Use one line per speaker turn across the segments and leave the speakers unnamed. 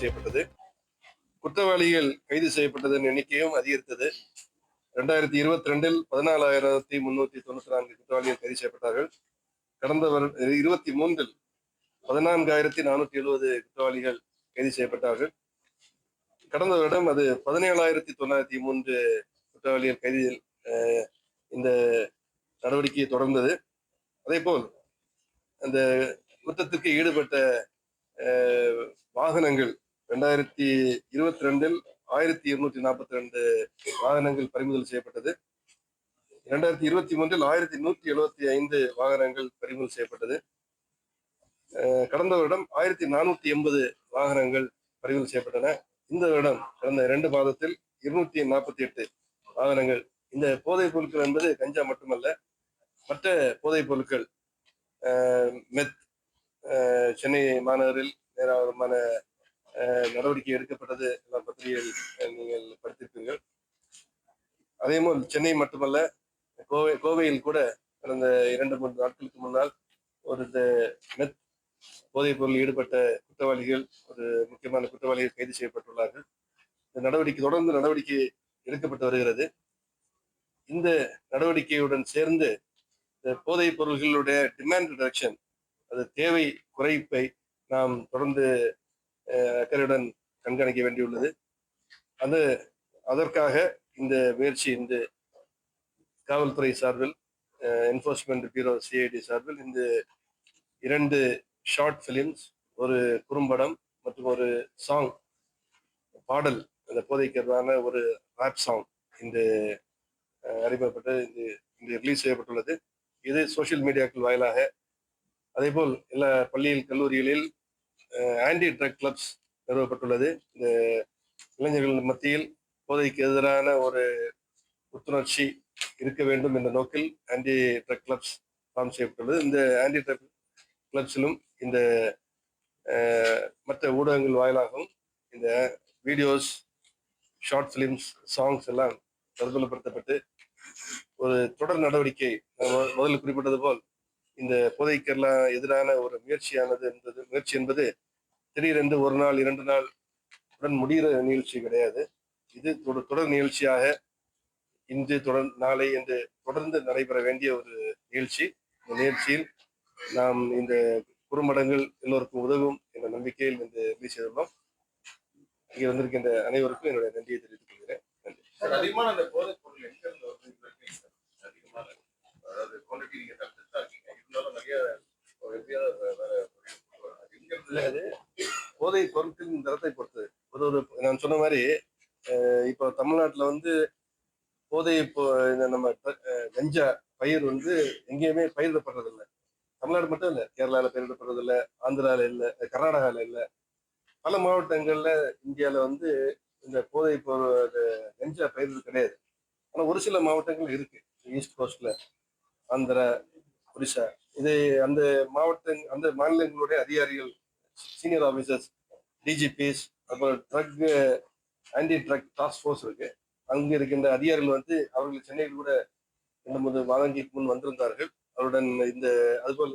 செய்யப்பட்டது. குற்றவாளிகள் கைது செய்யப்பட்டதன் எண்ணிக்கையும் அதிகரித்தது. ரெண்டாயிரத்தி இருபத்தி ரெண்டில் பதினாலாயிரத்தி முன்னூத்தி தொண்ணூத்தி நான்கு குற்றவாளிகள் கைது செய்யப்பட்டார்கள். கடந்த வருட இருபத்தி மூன்றில் பதினான்காயிரத்தி நானூத்தி எழுபது குற்றவாளிகள் கைது செய்யப்பட்டார்கள். கடந்த வருடம் அது பதினேழாயிரத்தி தொள்ளாயிரத்தி மூன்று குற்றவாளிகள் கைது இந்த நடவடிக்கையை தொடர்ந்தது. அதே போல் அந்த குற்றத்திற்கு ஈடுபட்ட வாகனங்கள் ரெண்டாயிரத்தி இருபத்தி ரெண்டில் ஆயிரத்தி இருநூத்தி நாற்பத்தி ரெண்டு வாகனங்கள் பறிமுதல் செய்யப்பட்டது. இரண்டாயிரத்தி இருபத்தி மூன்றில் ஆயிரத்தி நூற்றி எழுபத்தி ஐந்து வாகனங்கள் பறிமுதல் செய்யப்பட்டது. கடந்த வருடம் ஆயிரத்தி நானூத்தி எண்பது வாகனங்கள் பறிமுதல் செய்யப்பட்டன. இந்த வருடம் கடந்த இரண்டு மாதத்தில் இருநூத்தி நாற்பத்தி எட்டு வாகனங்கள். இந்த போதைப் பொருட்கள் என்பது கஞ்சா மட்டுமல்ல மற்ற போதைப் பொருட்கள் மெத் சென்னை மாநகரில் ஏராளமான நடவடிக்கை எடுக்கப்பட்டது எல்லாம் பத்திரிகைகள் நீங்கள் படித்திருப்பீர்கள். அதே போல் சென்னை மட்டுமல்ல கோவை கோவையில் கூட கடந்த இரண்டு மூன்று நாட்களுக்கு முன்னால் ஒரு மெத் போதைப் பொருளில் ஈடுபட்ட குற்றவாளிகள் ஒரு முக்கியமான குற்றவாளிகள் கைது செய்யப்பட்டுள்ளார்கள். இந்த நடவடிக்கை தொடர்ந்து நடவடிக்கை எடுக்கப்பட்டு வருகிறது. இந்த நடவடிக்கையுடன் சேர்ந்து இந்த போதைப் பொருள்களுடைய டிமாண்ட் ரிடக்ஷன் அது தேவை குறைப்பை நாம் தொடர்ந்து அக்கறையுடன் கண்காணிக்க வேண்டியுள்ளது. அது அதற்காக இந்த முயற்சி இந்த காவல்துறை சார்பில் என்ஃபோர்ஸ்மெண்ட் பியூரோ சிஐடி சார்பில் இந்த இரண்டு ஷார்ட் ஃபிலிம்ஸ் ஒரு குறும்படம் மற்றும் ஒரு சாங் பாடல் அந்த போதைக்கிறதான ஒரு ராப் சாங் இந்த அஹ், அறிமுகப்பட்டு இந்த ரிலீஸ் செய்யப்பட்டுள்ளது. இது சோஷியல் மீடியாக்கள் வாயிலாக அதேபோல் எல்லா பள்ளியில் கல்லூரிகளில் ஆன்டி ட்ரக் கிளப்ஸ் நிறுவப்பட்டுள்ளது. இந்த இளைஞர்கள் மத்தியில் போதைக்கு எதிரான ஒரு புத்துணர்ச்சி இருக்க வேண்டும் என்ற நோக்கில் ஆன்டி ட்ரக் கிளப்ஸ் ஃபார்ம் செய்யப்பட்டுள்ளது. இந்த ஆன்டி ட்ரக் கிளப்ஸிலும் இந்த மற்ற ஊடகங்கள் வாயிலாகவும் இந்த வீடியோஸ் ஷார்ட் ஃபிலிம்ஸ் சாங்ஸ் எல்லாம் தற்கொலைப்படுத்தப்பட்டு ஒரு தொடர் நடவடிக்கை முதல்ல முதலில் குறிப்பிட்டது போல் இந்த போதைக்கெல்லாம் எதிரான ஒரு முயற்சியானது என்பது முயற்சி என்பது திடீரென்று ஒரு நாள் இரண்டு நாள் உடன் முடிகிற நிகழ்ச்சி கிடையாது. இது தொடர் தொடர் நிகழ்ச்சியாக இன்று தொடர் நாளை என்று தொடர்ந்து நடைபெற வேண்டிய ஒரு நிகழ்ச்சி. இந்த நிகழ்ச்சியில் நாம் இந்த குறும்படங்கள் எல்லோருக்கும் உதவும் என்ற நம்பிக்கையில் இந்த ரிலீஸ் செய்துள்ளோம். இங்கே வந்திருக்கின்ற அனைவருக்கும் என்னுடைய நன்றியை தெரிவித்துக் கொள்கிறேன். நன்றி.
அதிகமான அந்த போதைப் பொருள் எங்க இருந்து அதிகமான அதாவது குவாலிட்டி நீங்க அது
போதை பொருட்களின் தரத்தை பொறுத்தது. ஒரு ஒரு நான் சொன்ன மாதிரி இப்போ தமிழ்நாட்டுல வந்து போதை இப்போ இந்த நம்ம கஞ்சா பயிர் வந்து எங்கேயுமே பயிரிடப்படுறதில்ல. தமிழ்நாடு மட்டும் இல்ல கேரளால பயிரிடப்படுறது இல்ல ஆந்திரால இல்ல கர்நாடகால இல்ல. பல மாவட்டங்கள்ல இந்தியால வந்து இந்த போதை பொருள் கஞ்சா பயிர்கள் கிடையாது. ஆனா ஒரு சில மாவட்டங்கள் இருக்கு. ஈஸ்ட் கோஸ்ட்ல ஆந்திரா ஒரிசா இது அந்த மாவட்ட அந்த மாநிலங்களுடைய அதிகாரிகள் சீனியர் ஆஃபீஸர்ஸ் டிஜிபிஸ் அப்புறம் drug anti drug task force இருக்கு. அங்கே இருக்கின்ற அதிகாரிகள் வந்து அவர்கள் சென்னையில் கூட ரெண்டு மூணு மாதங்களுக்கு முன் வந்திருந்தார்கள். அவருடன் இந்த அதுபோல்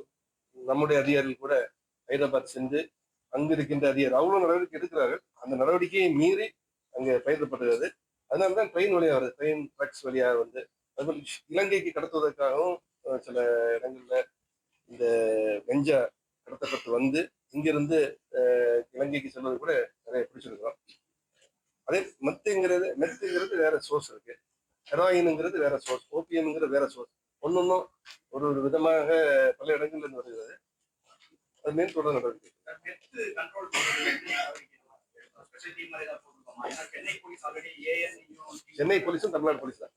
நம்முடைய அதிகாரிகள் கூட ஹைதராபாத் சென்று அங்கு இருக்கின்ற அதிகாரி அவ்வளவு நடவடிக்கை எடுக்கிறார்கள். அந்த நடவடிக்கையை மீறி அங்கே பயிரிடப்படுகிறது அதனால தான் ட்ரெயின் வழியாக வருது. ட்ரெயின் ட்ரக்ஸ் வழியாக வந்து அதுபோல் இலங்கைக்கு கடத்துவதற்காகவும் சில இடங்கள்ல இந்த கஞ்சா கடத்தப்பட்டு வந்து இங்கிருந்து இலங்கைக்கு செல்வது கூட நிறைய பிடிச்சிருக்கிறோம். அதே மெத்துங்கிறது மெத்துங்கிறது வேற சோர்ஸ் இருக்கு. ஹெராயினுங்கிறது வேற சோர்ஸ் ஓபியம்ங்கிறது வேற சோர்ஸ் ஒன்னொன்னும் ஒரு ஒரு விதமாக பல இடங்கள்ல இருந்து வருகிறது. அது மேல் தொடர் நடவடிக்கை
நெட் கண்ட்ரோல் பண்றது ஸ்பெஷல் டீம் மாதிரி தான் போட்டுருக்கோமா? ஏன்னா Chennai police already and
Chennai போலீஸும் தமிழ்நாடு போலீஸ் தான்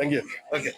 தேங்க்யூ ஓகே